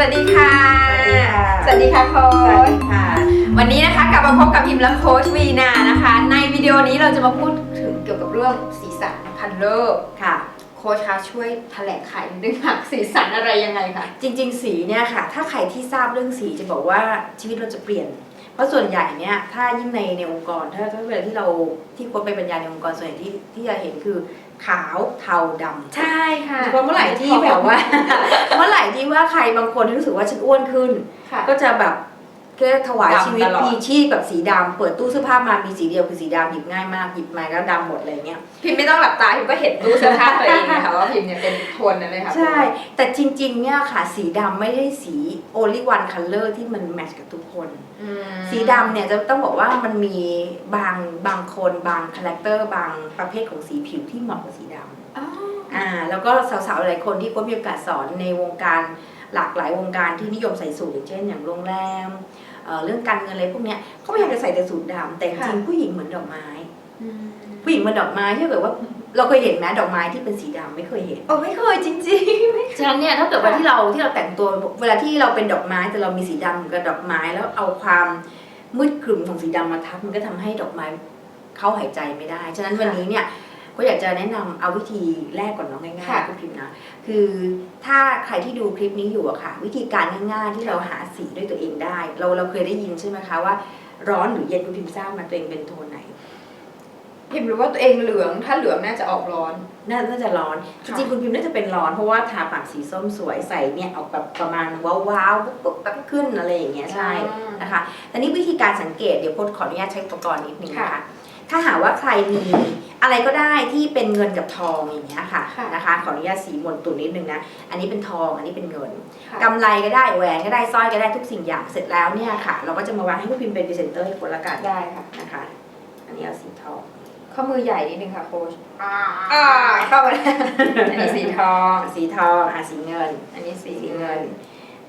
วัสดีค่ะสวัสดีค่ะ สวัสดีค่ะโค้สวัสชดีค่ะ วันนี้นะคะกลับมาพบกับพิมพ์และโค้ชวีนานะคะ ในวิดีโอนี้เราจะมาพูดถึงเกี่ยวกับเรื่องสีสันคันเลอร์ค่ะโค้ชคะช่วยแถลงไขนิดนึงค่ะสีสันอะไรยังไงคะจริง ๆ สีเนี่ยค่ะ ถ้าใครที่ทราบเรื่องสีจะบอกว่าชีวิตเราจะเปลี่ยนเพ ราะส่วนใหญ่เนี่ยถ้ายิ่งในในองค์กร ถ้าถ้าเวลาที่เราที่โค้ชไปบรรยายในองค์กรส่วนใหญ่ที่ที่จะเห็นคือขาวเทาดำใช่ค่ะเฉพาะเมื่อไหร่ที่แบบว่า เมื่อไหร่ที่ว่าใครบางคนที่รู้สึกว่าฉันอ้วนขึ้นค่ะก็จะแบบ ก็ถวายดำชีวิตตลอดพีชีพกับสีดำเปิดตู้เสื้อผ้ามามีสีเดียวคือสีดำหยิบง่ายมากหยิบมาก็ดำหมดอะไรเงี้ยพิมพ์ไม่ต้องหลับตาพิมพ์ก็เห็นตู้เสื้อผ้าตัวเองนะคะว่าพิมพ์เนี่ยเป็นโทนนั้นเลยค่ะใช่ แต่จริงๆเนี่ยค่ะสีดำไม่ได้สี only one color ที่มันแมทช์กับทุกคนอืมสีดำเนี่ยจะต้องบอกว่ามันมีบางบางคนบางคาแรคเตอร์บางประเภทของสีผิวที่เหมาะกับสีดำอ๋ออ่าแล้วก็สาวๆหลายคนที่ก็มีโอกาสสอนในวงการหลากหลายวงการที่นิยมใส่สูทอย่างเช่นอย่างโรงแรม เอ่อเรื่องการเงินอะไรพวกเนี้ยเขาพยายามจะใส่แต่สูทดำแต่จริงๆผู้หญิงเหมือนดอกไม้อืมผู้หญิงเหมือนดอกไม้ที่แบบว่าเราเคยเห็นไหมดอกไม้ที่เป็นสีดำไม่เคยเห็นโอ้ไม่เคยจริงๆไม่ฉะนั้นเนี่ยถ้าเกิดว่าที่เราที่เราแต่งตัวเวลาที่เราเป็นดอกไม้แต่เรามีสีดำกับดอกไม้แล้วเอาความมืดครึมของสีดำมาทับมันก็ทำให้ดอกไม้เข้าหายใจไม่ได้ ฉะนั้นวันนี้เนี่ย ก็อยากจะแนะนำเอาวิธีแรกก่อนเน้องง่ายๆคุณพิมพ์นะคือถ้าใครที่ดูคลิปนี้อยู่อะค่ะ วิธีการง่ายๆที่เราหาสีด้วยตัวเองได้ เราเราเคยได้ยินใช่ไหมคะว่า ร้อนหรือเย็นคุณพิมพ์ทราบมาตัวเองเป็นโทนไหน พิมพ์รู้ว่าตัวเองเหลือง ถ้าเหลืองน่าจะออกร้อน น่าน่าจะร้อน จค่ะริงๆคุณพิมพ์น่าจะเป็นร้อนเพราะว่าทาปากสีส้มสวยใส่เนี่ยออกแบบประมาณว้าวๆปุ๊บปุ๊บปั๊บขึ้นอะไรอย่างเงี้ยใช่นะคะแต่นี่วิธีการสังเกตเดี๋ยวพจน์ขออนุญาตใช้อุปกรณ์นิดนึงนะคะค่ะถ้าหากว่าใครมี อะไรก็ได้ที่เป็นเงินกับทองอย่างเงี้ยค่ะค่ะนะคะขออนุญาตสีมนตุนนิดนึงนะอันนี้เป็นทองอันนี้เป็นเงิน ค่ะกำไรก็ได้แหวนก็ได้สร้อยก็ได้ทุกสิ่งอย่างเสร็จแล้วเนี่ยค่ะ เราก็จะมาวางให้ผู้พิมพ์เป็นพรีเซนเตอร์ให้คนละกันได้ค่ะ นะคะ อันนี้เอาสีทองข้อมือใหญ่นิดนึงค่ะโค้ชอ่าเข้ามาแล้วอันนี้สีทอง สีทองอะสีเงิน อันนี้สีสีเงิเงิน น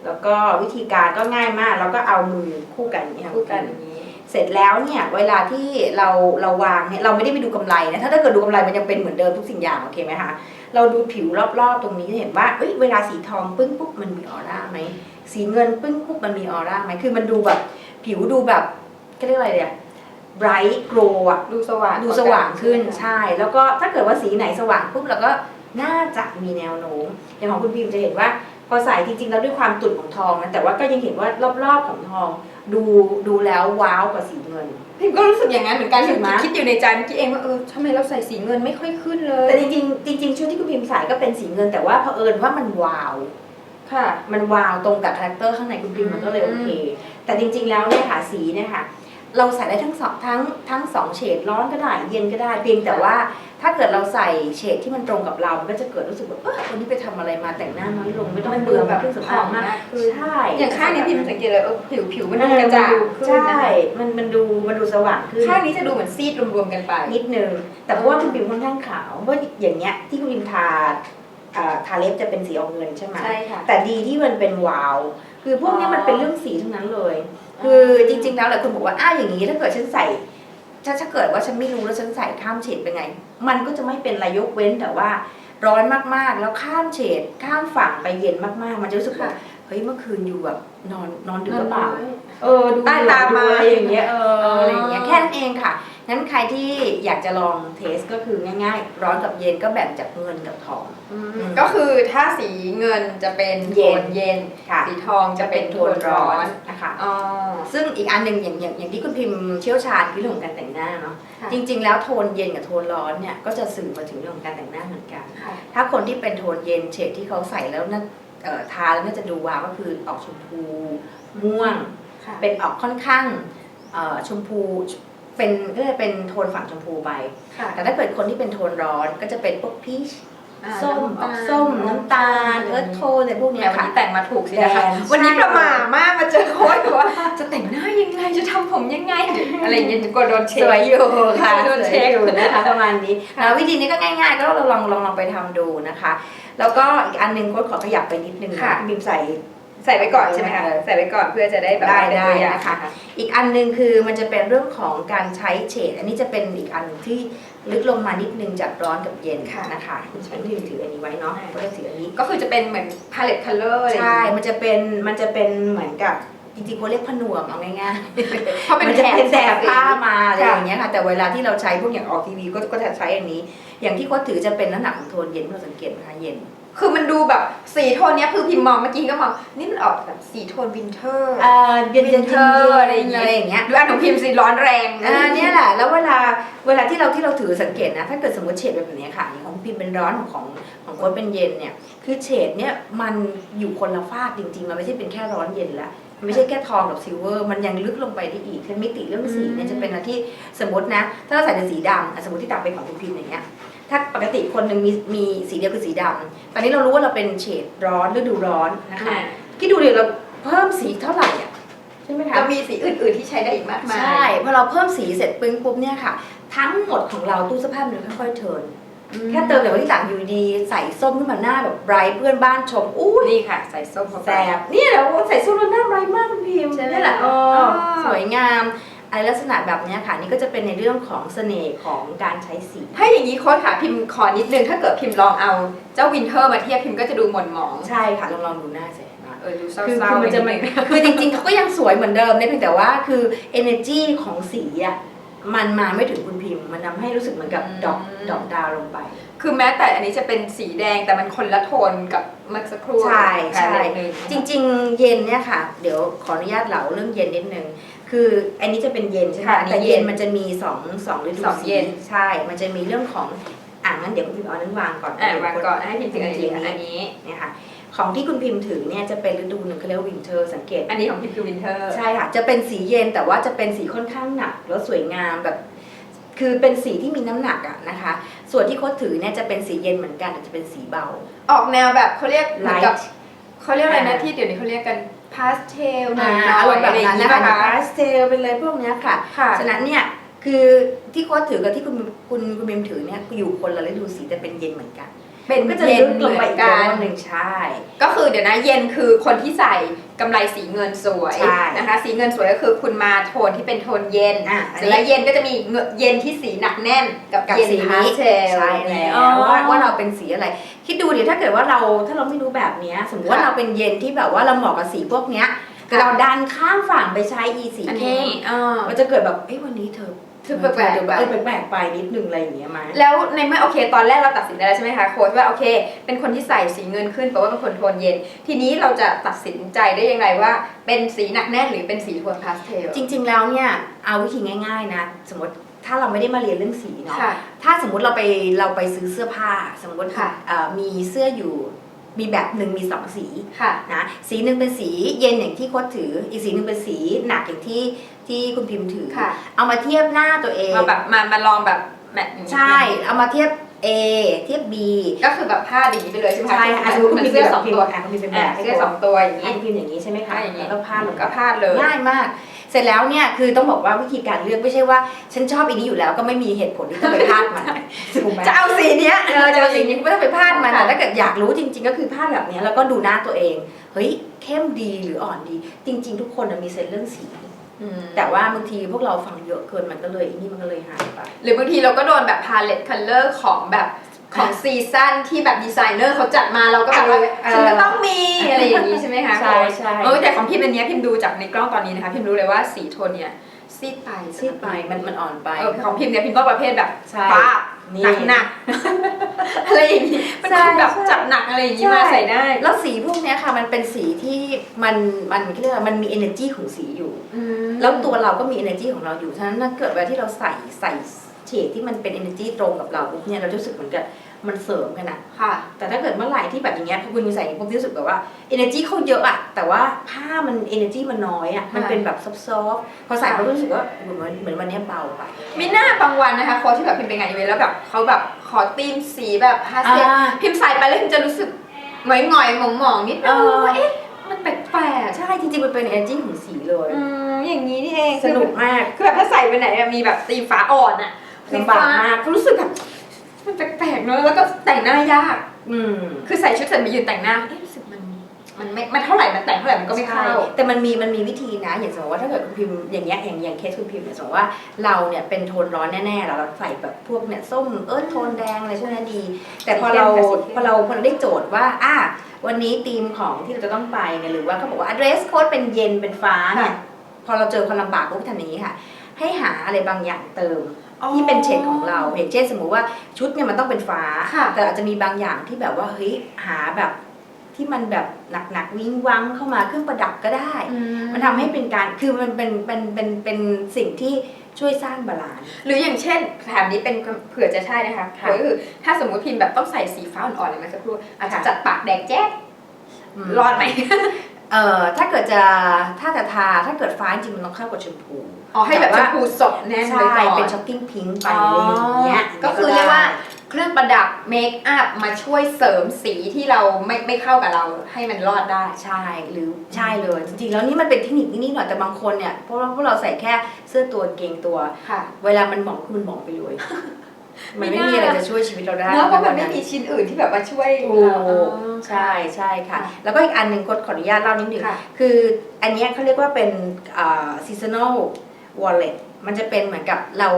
แล้วก็วิธีการก็ง่ายมาก เราก็เอามือคู่กันอย่างนี้ค่ะคู่กันอย่างนี้ เสร็จแล้วเนี่ยเวลาที่เราเราวางเนี่ยเราไม่ได้ไปดูกำไรนะถ้าถ้าเกิดดูกำไรมันยังเป็นเหมือนเดิมทุกสิ่งอย่างโอเคไหมคะเราดูผิวรอบๆตรงนี้จะเห็นว่าเอ้ยเวลาสีทองปึ้งปุ๊บมันมีออร่าไหมสีเงินปึ้งปุ๊บมันมีออร่าไหมคือมันดูแบบ ผิวดูแบบเขาเรียกอะไรเนี่ย bright glow อะดูสว่างดูสว่างขึ้นใช่ใช่ แล้วก็ถ้าเกิดว่าสีไหนสว่างปุ๊บเราก็น่าจะมีแนวโน้มอย่างของคุณพิมจะเห็นว่าพอใส่จริงๆแล้วด้วยความตุ่นของทองนะแต่ว่าก็ยังเห็นว่ารอบๆของทอง ดูดูแล้วว้าวกว่าสีเงิน พิมก็รู้สึกอย่างนั้นเหมือนกันรู้สึกไหมคิดอยู่ในใจเมื่อกี้เองว่าเออทำไมเราใส่สีเงินไม่ค่อยขึ้นเลยแต่จริงๆจริงๆชุดที่คุณพิมใส่ก็เป็นสีเงิน แต่ว่าเผอิญว่ามันวาว ค่ะ มันวาวตรงกับคาแรคเตอร์ข้างในคุณพิมมันก็เลยอืโอมเค แต่จริง ๆแล้วเนี่ยค่ะสีเนี่ยค่ะ เราใส่ได้ทั้งสองทั้งทั้งสองเฉดร้อนก็ได้เย็นก็ได้เพียงแต่ว่าถ้าเกิดเราใส่เฉดที่มันตรงกับเรามันก็จะเกิดรู้สึกว่าเออวันนี้ไปทำอะไรมาแต่งหน้าน้อยลงไม่ต้องมันดูเบื่อแบบเครื่องสำอางมากคือใช่อย่างข้างนี้พิมสังเกตเลยเออผิวผิวมันดูเออกระจ่างมันดูขึ้นใช่นะคะมันมันดูมันดูสว่างขึ้นข้างนี้จะดูเหมือนซีดรวมๆกันไปนิดนึงแต่เพราะว่าคุณพิมค่อนข้างขาวเพราะอย่างเงี้ยที่คุณพิมทาอ่าทาเล็บจะเป็นสีออกเงินใช่ไหมใช่ค่ะแต่ดีที่มันเป็นวาว คือพวกเนี้ยอ๋อมันเป็นเรื่องสีทั้งนั้นเลยอ๋อ คือจริงๆแล้วหลายคนบอกว่าอ้าวอย่างนี้ถ้าเกิดฉันใส่ถ้าถ้าเกิดว่าฉันไม่รู้แล้วฉันใส่ข้ามเฉดเป็นไง มันก็จะไม่เป็นไรยกเว้นแต่ว่า ร้อนมากๆ แล้วข้ามเฉดข้ามฝั่งไปเย็นมากๆ มันจะรู้สึกว่าเฮ้ยเมื่อคืนอยู่แบบนอนนอนดึกหรือเปล่าเออดูใต้ตามาดูอะไรอย่างเงี้ยเอออ๋อออะไรอย่างเงี้ยแค่นั้นเองค่ะงั้นใครที่อยากจะลองเทสก็คือง่ายๆ ร้อนกับเย็นก็แบ่งจากเงินกับทอง ก็คือถ้าสีเงินจะเป็นโทเย็นนเย็นค่ะสีทองจะเป็นโทนร้อนนะคะอ๋อซึ่งอีกอันหนึ่งอย่างอย่างอย่างที่คุณพิมพ์เชี่ยวชาญคือเรื่องของการแต่งหน้าเนาะค่ะจริง ๆ แล้วโทนเย็นกับโทนร้อนเนี่ยก็จะสื่อมาถึงเรื่องของการแต่งหน้าเหมือนกันค่ะถ้าคนที่เป็นโทนเย็นเฉดที่เขาใส่แล้วน่าเอ่อทาแล้วน่าจะดูว้าวก็คือออกชมพูม่วงค่ะเป็นออกค่อนข้างเอ่อชมพูเป็นก็จะเป็นโทนฝั่งชมพูไปค่ะแต่ถ้าเกิดคนที่เป็นโทนร้อนก็จะเป็นพวกพีช อ่าส้มออกส้มน้ำตาลเอิร์ธโทนอะไรพวกแหมเนี้ยวันค่ะ นี้แต่งมาถูกสินะคะแดงวันนี้ใช่ประหม่ามากมาเจอโค้ชบอกว่า จะแต่งหน้ายังไงจะทำผมยังไง อะไรอย่างเงี้ยกลัวโดนเช็สค วยอยู่ค่ะโดนสเช็วยคอยู่นะคะประมาณนี้ค่ะแล้ววิธีนี้ก็ง่ายๆ ก็เราลองลองลองไปทำดูนะคะ แล้วก็อีกอันหนึงก็ขอขยับไปนิดนึงนะค่ะ พี่บิมใส่ ใส่ไว้ก่อนใช่ไหมคะเออใส่ไว้ก่อนเพื่อจะได้แบบได้ว่าเป็นได้ตัวอย่างนะคะ อีกอันหนึงคือมันจะเป็นเรื่องของการใช้เฉด อันนี้จะเป็นอีกอันหนึ่งที่ลึกลงมานิดนึงจากร้อนกับเย็นนะคะฉันถือถืออันนี้ไว้เนาะก็จะถืออันนี้ก็คือจะเป็นเหมือน palette color อะไรอย่างใช่งี้มันจะเป็นมันจะเป็นเหมือนกับจริงๆเขาเรียกผนวกเอาง่ายๆเพราะเป็นมันจะเป็นแถแต่บผ้ามาอะไรค่ะอย่างเงี้ยค่ะ แต่เวลาที่เราใช้พวกอย่างออกทีวีก็ก็จะใช้อันนี้ อย่างที่เขาถือจะเป็นน้ำหนักของโทนเย็นเราสังเกตนะคะเย็น คือมันดูแบบสีโทนเนี้ยคือพิมพ์มองเมื่อกี้ก็มองนี่มันออกแบบสีโทนวินเทอร์เอ่อเย็นๆวินเทอร์อะไรอย่างอะไรอย่างเงี้ยดูอันของพิมพ์สีร้อนแรงอ่าเนี่ยแหละแล้วเวลาเวลาที่เราที่เราถือสังเกตนะ ถ้าเกิดสมมติเฉดแบบนี้ค่ะอย่างของพิมพ์เป็นร้อนของของของโค้ดเป็นเย็นเนี่ยคือเฉดเนี่ยมันอยู่คนละฟากจริงๆมันไม่ใช่เป็นแค่ร้อนเย็นละมันไม่ใช่แค่ทองกับซิลเวอร์มันยังลึกลงไปได้อีกคือมิติเรื่องสีเนี่ยจะเป็นอะไรที่สมมตินะ ถ้าเราใส่เป็นสีดำอะสมมติที่ตักเป็นของคุณพิมพ์อย่างเงี้ย ถ้าปกติคนหนึ่งมีมีสีเดียวคือสีดำตอนนี้เรารู้ว่าเราเป็นเฉดร้อนฤดูร้อนนะคะอ่าคิดดูดิเราเพิ่มสีเท่าไหร่อะใช่ไหมคะ เรามีสีอื่น ๆที่ใช้ได้อีกมากมาย ใช่พอเราเพิ่มสีเสร็จปึ้งปุ๊บเนี่ยค่ะ ทั้งหมดของเราตู้เสื้อผ้ามันค่อยๆเทิร์นแค่เติมแต่ว่าที่หลังอยู่ดีใส่ส้มขึ้นมาหน้าแบบไบรท์เพื่อนบ้านชมอู้ยนี่ค่ะ ใส่ส้มเข้าไป แสบนี่แหละว่าใส่ส้มแล้วหน้าไบรท์มากคุณพิมพ์ใช่ไหม นี่แหละเอออ๋อสวยงามอะ ไรลักษณะแบบเนี้ยค่ะ นี่ก็จะเป็นในเรื่องของเสน่ห์ของการใช้สี ถ้าอย่างนี้โค้ดค่ะพิมพ์ขอนิดนึง ถ้าเกิดพิมพ์ลองเอาเจ้าวินเทอร์มาเทียบพิมพ์ก็จะดูหม่นหมอง ใช่ค่ะลองลองดูหน้าสินะเออดูเศร้าคือๆคือมันจะไปมันดงคือจริงๆเขาก็ยังสวยเหมือนเดิมเนี่ยเพียงแต่ว่าคือ energy ของสีอะมันมาไม่ถึงคุณพิมพ์ มันทำให้รู้สึกเหมือนกับดอกดอกดาวลงไป คือแม้แต่อันนี้จะเป็นสีแดงแต่มันคนละโทนกับเมื่อสักครู่ใช่ใช่แค่นิดนึงจริง ๆ เย็นเนี่ยค่ะ เดี๋ยวขออนุญาตเล่าเรื่องเย็นนิดนึง คืออันนี้จะเป็นเย็นใช่ไหมค่ะอันนี้แต่เย็เย็นนมันจะมีสองสองฤดูสองสีเย็น ใช่ มันจะมีเรื่องของอ่างั้นเดี๋ยวคุณพิมพ์เอาอันนั้นวางก่อนอะเดี๋ยววางคนก่อนให้พิมพ์ถึงอันนี้จริงๆอันนี้ เนี่ยค่ะของที่คุณพิมพ์ถือเนี่ยจะเป็นฤดูหนึ่งเขาเรียกว่าวินเทอร์สังเกต อันนี้ของพิมพ์คือวินเทอร์ ใช่ค่ะ จะเป็นสีเย็นแต่ว่าจะเป็นสีค่อนข้างหนักแล้วสวยงามแบบ คือเป็นสีที่มีน้ำหนักอะนะคะ ส่วนที่โค้ดถือเนี่ยจะเป็นสีเย็นเหมือนกันแต่จะเป็นสีเบา ออกแนวแบบเขาเรียกเหมือนกับ Light เขาเรียกอะไรนะอ่า ที่เดี๋ยวนี้เขาเรียกกัน พาสเทลหน่อ่าอยอารมณ์ๆแบอะบไรอย่านั้งนนี้นะคะป่ะคะพาสเทลเป็นอะไรพวกเนี้ยค่ะค่ะฉะนั้นเนี่ยคือที่โค้ดถือกับที่คุณคุณคุณบิมถือเนี่ยอยู่คนละฤดูสีแต่เป็นเย็นเหมือนกัน เป็นก็จะเย็นลึกลงไปอีกเหมือนโทกันนหนึ่งใช่ ก็คือเดี๋ยวนะเย็นคือคนที่ใส่กำไรสีเงินสวยใช่นะคะ สีเงินสวยก็คือคุณมาโทนที่เป็นโทนเย็นอะเสร็จแล้วเย็นก็จะมีเงเย็นที่สีหนักแน่นกับกับเย็นสีพานี้สเทลใช่แล้วอ๋อว่าว่าเราเป็นสีอะไร คิดดูดิถ้าเกิดว่าเราถ้าเราไม่รู้แบบเนี้ยสมมติว่าค่ะเราเป็นเย็นที่แบบว่าเราเหมาะกับสีพวกเนี้ยแต่เราดันข้ามฝั่งไปใช้อีสีอันเข้นี้มเออ มันจะเกิดแบบเอ้ยวันนี้เธอเธอแปลกๆ เธอไปเออแปลกๆไปนิดนึงอะไรอย่างเงี้ยมาแล้วในเมื่อโอเค ตอนแรกเราตัดสินได้แล้วใช่ไหมคะโค้ชว่าโอเค เป็นคนที่ใส่สีเงินขึ้นแปลว่าเป็นคนโทนเย็น ทีนี้เราจะตัดสินใจได้ยังไงว่า เป็นสีหนักแน่นหรือเป็นสีโทนพาสเทล จริงๆ แล้วเนี่ยเอาวิธีง่าย ๆ นะ สมมติ ถ้าเราไม่ได้มาเรียนเรื่องสีเนาะค่ะ ถ้าสมมุติเราไปเราไปซื้อเสื้อผ้า สมมติค่ะ เอ่อมีเสื้ออยู่มีแบบหนึ่งมีสองสีค่ะ นะสีหนึ่งเป็นสีเย็นอย่างที่โค้ดถือ อีกสีหนึ่งเป็นสีหนักอย่างที่ที่คุณพิมพ์ถือ ค่ะ เอามาเทียบหน้าตัวเองมาแบบมามาลองแบบแมทอย่างนี้ใช่ เอามาเทียบ A เทียบ B ก็คือแบบผ้าอย่างนี้ไปเลยใช่ไหมคะใช่ค่ะสมมติคุณเป็นพิมพ์เสื้อสองตัวอะคุณพิมพ์เป็นแบอะบให้เสื้อโค้ดสองตัวอย่างอะนี้คุณพิมพ์อย่างนี้ใช่ไหมคะอะอย่างนี้แล้วก็พาดลงก็พาดเลย ง่ายมาก เสร็จแล้วเนี่ยคือต้องบอกว่าวิธีการเลือกไม่ใช่ว่า ฉันชอบอีนี้อยู่แล้วก็ไม่มีเหตุผลที่ต้องไปพลาดมันถูกไหมจะเอาสีเนี้ยเออจะเอาสิ่งนี้ไม่ต้องไปพลาดมันค่ะแต่ถ้าเกิดอยากรู้จริง ๆ ก็คือพลาดแบบเนี้ยแล้วก็ดูหน้าตัวเอง เฮ้ยเข้มดีหรืออ่อนดี จริง ๆ ทุกคนน่ะมีเซนส์เรื่องสีอืมแต่ว่าบางทีพวกเราฟังเยอะเกินมันก็เลยอีนี่มันก็เลยหายไป หรือบางทีเราก็โดนแบบพาเลตคัลเลอร์ของแบบ ของซีซั่นที่แบบดีไซเนอร์เขาจัดมาเราก็แบบว่าเออ ฉันก็ต้องมีอะไรอย่างนี้ใช่ไหมคะใช่ใช่ เออแต่ของพิมพ์อันเนี้ยพิมพ์ดูจากในกล้องตอนนี้นะคะพิมพ์รู้เลยว่าสีโทนเนี้ยซีดไปซีดไปมันมันอ่อนไป เออของพิมพ์เนี่ยพิมพ์ก็ประเภทแบบใช่ป้าบนี่ หนักหนักๆ อะไรอย่างนี้มันใช่คือแบบใช่จัดหนักอะไรอย่างนี้ใช่มาใส่ได้ แล้วสีพวกเนี้ยค่ะมันเป็นสีที่มันมันเรียกว่ามันมี energy ของสีอยู่ แล้วตัวเราก็มี energy ของเราอยู่ ฉะนั้นถ้าเกิดเวลาที่เราใส่ใส่เฉดที่มันเป็น energy ตรงกับเราปุ๊บเนี่ยเราจะรู้สึกเหมือนกับมันเสริมกันอะค่ะ แต่ถ้าเกิดเมื่อไหร่ที่แบบอย่างเงี้ยพอคุณใส่อย่างนี้ปุ๊บรู้สึกแบบว่า energy เขาเยอะอะแต่ว่าผ้ามัน energy มันน้อยอะมันเป็นแบบซอฟต์ๆพอใส่เรารู้สึกว่าเหมือนเหมือนวันเนี้ยเบาไปมีหน้าบางวันนะคะโค้ชที่แบบพิมพ์ไปงานอีเวนต์แล้วแบบเขาแบบขอธีมสีแบบพาสเทลอ่าพิมพ์ใส่ไปแล้วพิมพ์จะรู้สึกหงอยหงอยๆหมองหมองๆนิดนึงเออว่าเอ๊ะมันแปลกใช่จริงๆมันเป็น energy ของสีเลยๆอืมอย่างนี้นี่เองสนุกมากคือแบบถ้าใส่ไปไหนอะมีแบบตีมฟ้าอ่อนอะสี ลำบากฟ้มากเขารู้สึกแบบมันแปลกๆเนอะแล้วก็แต่งหน้ายาก อืมคือใส่ชุดเสร็จมายืนแต่งหน้าเอ๊ะรู้สึกมันมันไม่มันเท่าไหร่มันแต่งเท่าไหร่มันก็ไม่เข้าใช่แต่มันมีมันมีวิธีนะอย่างสมมติว่าถ้าเกิดคุณพิมพ์อย่างเงี้ยอย่างอย่างเคสคุณพิมพ์เนี่ยสมมติว่าเราเนี่ยเป็นโทนร้อนแน่ๆแล้วเราใส่แบบพวกเนี่ยส้มเอิร์ธโทนแดงอะไรพวกนี้ดี แต่พอเราสีเข้มกับสีเข้มพอเราพอเราได้โจทย์ว่าอะวันนี้ธีมของที่เราจะต้องไปเนี่ยหรือว่าเขาบอกว่า address code เป็นเย็นเป็นฟ้าเนี่ยพอเราเจอความลำบากปุ๊บทำอย่างนี้ค่ะ ให้หาอะไรบางอย่างเติม ที่เป็นเฉดของเราอย่างเช่นสมมุติว่าชุดเนี่ยมันต้องเป็นฟ้า ค่ะแต่อาจจะมีบางอย่างที่แบบว่าเฮ้ยหาแบบที่มันแบบหนักๆวิ้งวังเข้ามาเครื่องประดับก็ได้ มันทำให้เป็นการคือมันเป็นเป็นเป็นเป็นสิ่งที่ช่วยสร้างบาลานซ์ หรืออย่างเช่นถามนี้เป็นเผื่อจะใช่นะคะค่ะก็คือถ้าสมมติพิมพ์แบบต้องใส่สีฟ้าอ่อนๆเลยเมื่อสักครู่อาจจะค่ะ จัดปากแดงแจ๊ดมรอดไหม เอ่อถ้าเกิดจะถ้าจะทาถ้าเกิดฟ้าจริงๆมันต้องเข้ากับชมพู อ๋อให้แบบแต่ชว่ามพูสดแน่นใช่เลยก่อนเป็นช็อกกิ้งพิงค์ไปอะไรอย่างเงี้ยก็คือเรียกว่าเครื่องประดับเมคอัพมาช่วยเสริมสีที่เราไม่ไม่เข้ากับเราให้มันรอดได้ ใช่หรือใช่เลย จริงๆ แล้วนี่มันเป็นเทคนิคนิดๆหน่อยแต่บางคนเนี่ยเพราะว่าพวกเราใส่แค่เสื้อตัวกางเกงตัว ค่ะ เวลามันหมองคือมันหมองไปเลย มันไม่ไม่มีน่าอะไรจะช่วยชีวิตเราได้เนอะเพราะมันไม่มีชิ้นอื่นที่แบบมาช่วยถูเราอ๋กอใช่ใช่ค่ะค่ะ แล้วก็อีกอันหนึ่งกดขออนุญาตเล่านิดนึงค่ะ คืออันเนี้ยเขาเรียกว่าเป็นอ่า seasonal wallet มันจะเป็นเหมือนกับเรา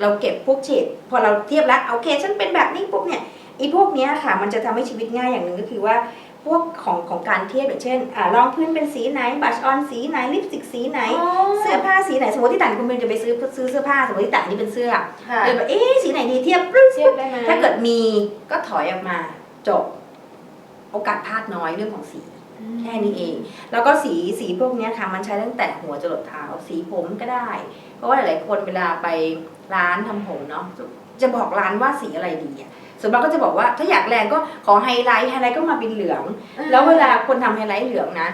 เราเก็บพวกเฉดพอเราเทียบแล้วโอเคฉันเป็นแบบนี้ปุ๊บเนี่ยอีพวกเนี้ยค่ะ มันจะทำให้ชีวิตง่ายอย่างหนึ่งก็คือว่าพวกของของการเทียบอย่างเช่นอ่ารองพื้นเป็นสีไหนบัชออนสีไหนลิปสติกสีไหน เสื้อผ้าสีไหนสมมติที่ต่างคุณเป็นจะไปซื้อซื้อเสื้อผ้าสมมติที่ต่างนี่เป็นเสื้อค่ะเลยแบบเอ๊ะสีไหนดีเทียบปรึ๊ดเทียบได้ไหมถ้าเกิดมีก็ถอยออกมาจบ โอกาสพลาดน้อยเรื่องของสี แค่นี้เอง แล้วก็สีสีพวกเนี้ยค่ะมันใช้ตั้งแต่หัวจรดเท้า สีผมก็ได้ เพราะว่าหลายๆคนเวลาไปร้านทำผมเนาะจะบอกร้านว่าสีอะไรดีอะส่วนมากก็จะบอกว่าถ้าอยากแรงก็ขอไฮไลท์ไฮไลท์ก็มาเป็นเหลือง แล้วเวลาคนทำไฮไลท์เหลืองนะ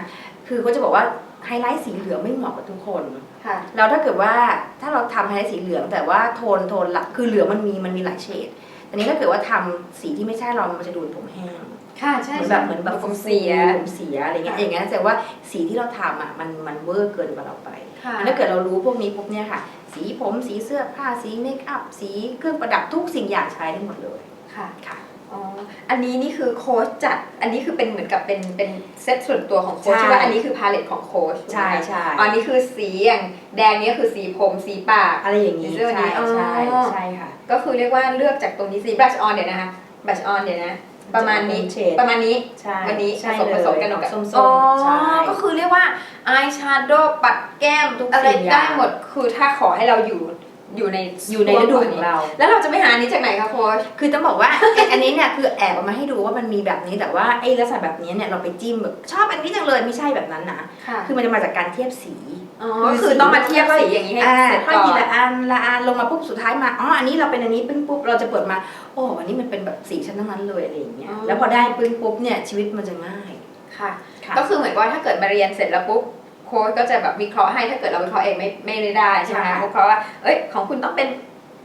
คือเขาจะบอกว่าไฮไลท์สีเหลืองไม่เหมาะกับทุกคนค่ะแล้วถ้าเกิดว่าถ้าเราทำไฮไลท์สีเหลือง แต่ว่าโทนโทนหลักคือเหลืองมันมีมันมีหลายเฉดแต่นี้ถ้าเกิดว่าทำสีที่ไม่ใช่เรามันจะดูเป็นผมแห้ง ค่ะใช่เหมือนแบบเหมือนแบบผมเสียผมเสียอะไรเงี้ยค่ะอย่างเงี้ยแสดงว่าสีที่เราทำอะมันมันเวอร์เกินกว่าเราไปค่ะถ้าเกิดเรารู้พวกนี้ปุ๊บเนี่ยค่ะ สีผมสีเสื้อผ้าสีเมคอัพสีเครื่องประดับทุกสิ่งอย่างใช้ได้หมดเลยค่ะค่ะอ๋ออันนี้นี่คือโค้ชจัด อันนี้คือเป็นเหมือนกับเป็นเป็นเซตส่วนตัวของโค้ชใช่ที่ว่าอันนี้คือพาเลตของโค้ชใช่ถูกไหมใช่อ๋ออันนี้คือสีอย่างแดงนี่ก็คือสีผมสีปากอะไรอย่างนี้สีเสื้อวันนี้ใช่ใช่อ๋อใช่ค่ะ ก็คือเรียกว่าเลือกจากตรงนี้สีบลัชออนเดี๋ยวนะคะบลัชออนเดี๋ยวนะ ประมาณนี้เฉดประมาณนี้ ใช่วันนี้ผใช่สมเลผยสมกันออกส้มอ๋อๆใช่ ก็คือเรียกว่าอายแชโดว์ปัดแก้มทุกอะไรสิ่งอย่าง ได้หมด คือถ้าขอให้เราอยู่ อยู่ในอยู่ในฤดูของเรา แล้วเราจะไม่หาอันนี้จากไหนคะโค้ชคือต้องบอกว่าไอ้อันนี้เนี่ยคือแอบเอามาให้ดูว่ามันมีแบบนี้แต่ว่าไอ้ลักษณะแบบนี้เนี่ยเราไปจิ้มแบบชอบอันนี้จังเลยไม่ใช่แบบนั้นนะค่ะคือมันจะมาจากการเทียบสีอ๋อก็คือต้องมาเทียบสีอย่างนี้ให้อ่าเสร็จค่อยก่อทีนละอันละอันลงมาปุ๊บสุดท้ายมาอ๋ออันนี้เราเป็นอันนี้ปึ้งปุ๊บเราจะเปิดมา โอ้อันนี้มันเป็นแบบสีชั้นทั้งนั้นเลยอะไรอย่างเงี้ยอ๋อแล้วพอได้ปึ้งปุ๊บเนี่ยชีวิตมันจะง่ายค่ะค่ะ ก็คือเหมือนว่าถ้าเกิดมาเรียนเสร็จแล้วปุ๊บ โค้ชก็จะแบบวิเคราะห์ให้ถ้าเกิดเราวิเคราะห์เองไม่ไม่ได้ใช่ไหมใช่คะวิเคราะห์ว่าเอ้ยของคุณต้องเป็น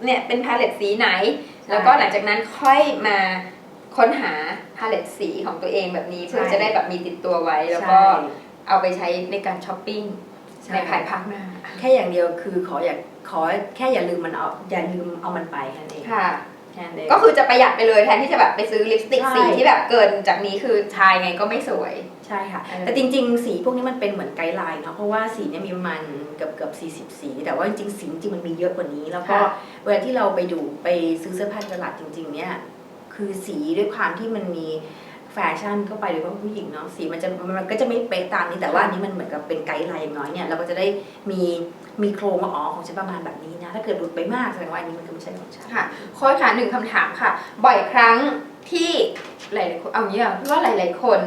เนี่ยเป็นพาเลตสีไหน แล้วก็หลังจากนั้นค่อยมาค้นหาพาเลตสีของตัวเองแบบนี้เพื่อจะได้แบบมีติดตัวไว้แล้วก็ใช่เอาไปใช้ในการช้อปปิ้งใช่ในภายภาคหน้าแค่อย่างเดียวคือขออย่าขอแค่อย่าลืมมันเอาอย่าลืมเอามันไปแค่นั้นเองค่ะแค่นั้นเองก็คือจะประหยัดไปเลยแทนที่จะแบบไปซื้อลิปสติกใช่สีที่แบบเกินจากนี้คือทายไงก็ไม่สวย ใช่ค่ะเออแต่จริง ๆ สีพวกนี้มันเป็นเหมือนไกด์ไลน์เนาะเพราะว่าสีเนี่ยมีประมาณเกือบเกือบสี่สิบสี แต่ว่าจริงๆสีจริงๆมันมีเยอะกว่านี้ แล้วก็ค่ะเวลาที่เราไปดูไปซื้อเสื้อผ้าที่ตลาดจริง ๆ เนี่ยคือสีด้วยความที่มันมีแฟชั่นเข้าไปโดยเฉพาะผู้หญิงเนาะสีมันจะมันก็จะไม่เป๊ะตามนี้แต่ว่าอันนี้มันเหมือนกับเป็นไกด์ไลน์อย่างน้อยเนี่ยเราก็จะได้มีมีโครงว่าอ๋อของฉันประมาณแบบนี้นะถ้าเกิดหลุดไปมากแสดงว่าอันนี้มันคือไม่ใช่ของฉันค่ะโค้ชค่ะหนึ่งคำถามค่ะ บ่อยครั้งที่หลายๆคนเอางี้อะพี่ว่าหลาย ๆ คน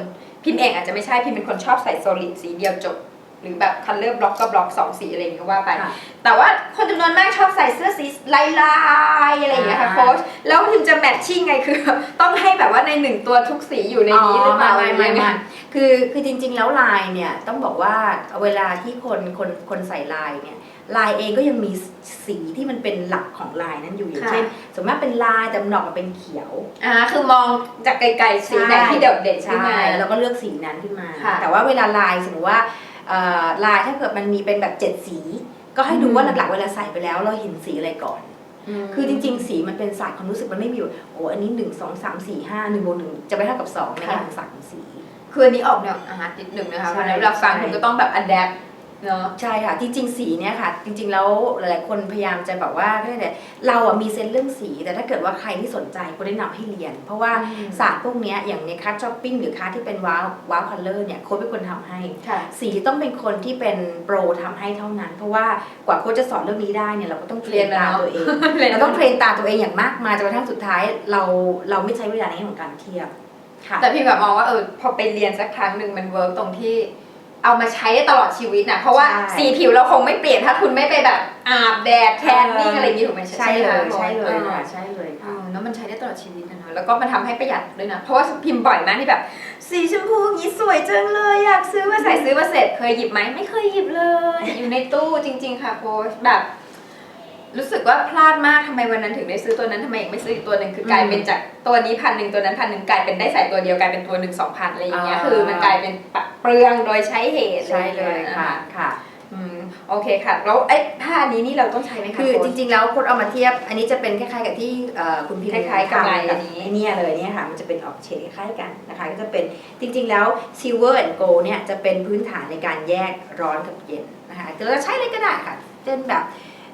พิมพ์เองอาจจะไม่ใช่พิมพ์เป็นคนชอบใส่โซลิดสีเดียวจบ หรือแบบคันเลอร์บล็อกก็บล็อกสองสีอะไรอย่างเงี้ยก็ว่าไปค่ะแต่ว่าคนจำนวนมากชอบใส่เสื้อสีลายลายๆอะไรอย่างเงี้ยค่ะอ่าโค้ชแล้วพิมจะแมทชิ่งไงคือ ต้องให้แบบว่าในหนึ่งตัวทุกสีอยู่ในนี้หรือเปล่าไม่ไม่หรือยังงไม่คือคือจริง ๆ แล้วลายเนี่ยต้องบอกว่าเวลาที่คนคนคนใส่ลายเนี่ย ลายเองก็ยังมีสีที่มันเป็นหลักของลายนั้นอยู่อย่างค่ะ เช่นสมมติเป็นลายแต่มันออกมาเป็นเขียว อ่าคือมองจากไกลๆสีไหนที่โดดเด่นขึ้นมา แล้วก็เลือกสีนั้นขึ้นมา ค่ะแต่ว่าเวลาลายสมมติว่าเอ่อลายถ้าเกิดมันมีเป็นแบบเจ็ดสี ก็ให้ดูว่าหลักๆเวลาใส่ไปแล้วเราเห็นสีอะไรก่อนคือจริง ๆ สีมันเป็นศาสตร์ความรู้สึกมันไม่มีอยู่โอ้อันนี้หนึ่งสองสามสี่ห้าหนึ่งบวกหนึ่งจะไปเท่ากับสองในแง่ของศาสตร์ของสี คืออันนี้ออกแนวอาร์ตนิดหนึ่งนะคะใช่เพราะฉะนั้นเวลาฟังใช่ คุณก็ต้องแบบอัดแอป เนาะ ใช่ค่ะจริง ๆ สีเนี่ยค่ะ จริง ๆ แล้วหลายๆคนพยายามจะแบบว่าเรียกอะไรเราอะมีเซนส์เรื่องสีแต่ถ้าเกิดว่าใครที่สนใจก็แนะนำให้เรียน เพราะว่าอืม ศาสตร์พวกเนี้ยอย่างในคัสช้อปปิ้งหรือคัสที่เป็นว้าวว้าวคัลเลอร์เนี่ยโค้ดเป็นคนทำให้ ค่ะ สีต้องเป็นคนที่เป็นโปรทำให้เท่านั้น เพราะว่ากว่าโค้ชจะสอนเรื่องนี้ได้เนี่ยเราก็ต้องเทรนตามตัวเองเรียนเราต้องเทรนตามตัวเองอย่างมากมายจนกระทั่งสุดท้ายเราเราไม่ใช้เวลาในเรื่องของการเทียบค่ะ แต่พี่แบบมองว่าเออพอไปเรียนสักครั้งหนึ่งมันเวิร์กตรงที่ เอามาใช้ได้ตลอดชีวิตนะเพราะว่าใช่ สีผิวเราคงไม่เปลี่ยนถ้าคุณไม่ไปแบบอาบแดดแทนนิ่งอะไรอย่างนี้ถูกไหมใช่เลยไหมคะใช่เลยออค่ะใช่เลยเอค่ะ อแล้วมันใช้ได้ตลอดชีวิตนะเนอะแล้วก็มันทำให้ประหยัดด้วยนะเพราะว่าพิมพ์บ่อยมากที่แบบ สีชมพูอย่างนี้สวยจังเลยอยากซื้อมาใส่ซื้อมาเสร็จเคยหยิบไหมไม่เคยหยิบเลย อยู่ในตู้จริง ๆ ค่ะโค้ชแบบ รู้สึกว่าพลาดมากทำไมวันนั้นถึงได้ซื้อตัวนั้นทำไมยังไม่ซื้ออีกตัวหนึ่งคือกลายเป็นจากตัวนี้พันหนึ่งตัวนั้นพันหนึ่งกลายเป็นได้ใส่ตัวเดียวกลายเป็นตัวหนึ่งสองพันอะไรอย่างเงี้ยอ่า คือมันกลายเป็นปะ เปลืองโดยใช้เหตุใช่เลยอไรอางงี้ค่ะนค่ะอืมโอเคค่ะ แล้วไอ้ผ้านี้นี่เราต้องใช้ไหมคะคือโค้จชริงๆแล้วโค้ดเอามาเทียบ อันนี้จะเป็นคล้ายๆกับที่เอ่อคุณพิมพ์คล้ายๆกำไรทำอันนี้ไเนี่ยเลยเนี่ยค่ะมันจะเป็นออกเฉดคล้ายๆกันนะคะก็จะเป็นจริงๆแล้ว silver and gold เนี่ยจะเป็นพื้นฐานในการแยกร้อนกับเย็นนะคะเราจะใช้อะไรก็ได้ค่ะเช่นแบบ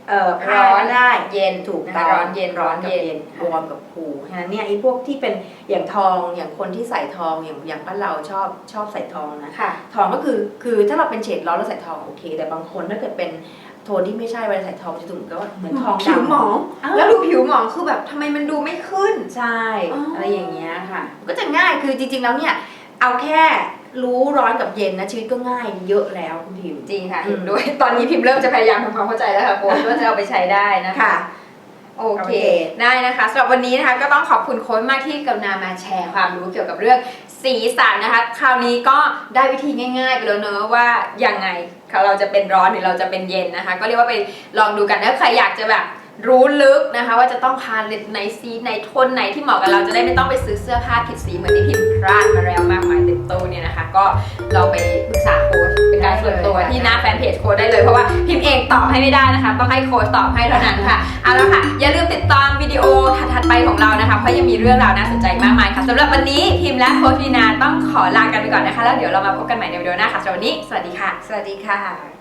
เอ่อผ้าร้อนก็ได้เย็นถูกนะต้คะองร้อนเย็นร้อนกับเย็นเย็นรวมกับภูฉะนั้นเนี่ยไอ้พวกที่เป็นอย่างทองอย่างคนที่ใส่ทองอย่างอย่างบ้านเราชอบชอบใส่ทองนะค่ะ ทองก็คือคือถ้าเราเป็นเฉดร้อนแล้วใส่ทองโอเค แต่บางคนถ้าเกิดเป็นโทนที่ไม่ใช่เวลาใส่ทองจะถูกก็เหมือนทองผิวดำหมองอ้าวแล้วดูผิวหมองคือแบบทำไมมันดูไม่ขึ้นใช่อ๋อออะไรอย่างเงี้ยค่ะ ก็จะง่ายคือจริงๆแล้วเนี่ยเอาแค่ รู้ร้อนกับเย็นนะชีวิตก็ง่ายเยอะแล้วคุณพิมพ์จริงค่ะอืมเห็นด้วย ตอนนี้พิมพ์เริ่มจะพยายามทำความเข้าใจแล้วค่ะโค้ชว่าจะเอาไปใช้ได้นะคะค่ะโอโอเคเค ได้นะคะสำหรับวันนี้นะคะก็ต้องขอบคุณโค้ชมากที่กรุณามาแชร์ความรู้เกี่ยวกับเรื่องสีสันนะคะ คราวนี้ก็ได้วิธีง่ายๆไปแล้วเนอะว่ายังไงเราจะเป็นร้อนหรือเราจะเป็นเย็นนะคะ ก็เรียกว่าไปลองดูกันถ้าใครอยากจะแบบ รู้ลึกนะคะ ว่าจะต้องพาในสีในโทนไหนที่เหมาะกับเราจะได้ไม่ต้องไปซื้อเสื้อผ้าผิดสีเหมือนที่พิมพ์พลาดมาแล้วมากมายเต็มตู้เนี่ยนะคะ ก็ลองไปปรึกษาโค้ชเป็นการส่วนตัวที่หน้าแฟนเพจโค้ชได้เลยเพราะว่าพิมพ์เองตอบให้ไม่ได้นะคะ ต้องให้โค้ชตอบให้เท่านั้นค่ะเอาละค่ะ อย่าลืมติดตามวิดีโอถัดไปของเรานะคะเพราะยังมีเรื่องราวน่าสนใจมากมายค่ะสำหรับวันนี้พิมพ์และโค้ชวีนาต้องขอลากันไปก่อนนะคะ แล้วเดี๋ยวเรามาพบกันใหม่ในวิดีโอหน้าค่ะสำหรับวันนี้สวัสดีค่ะ สวัสดีค่ะ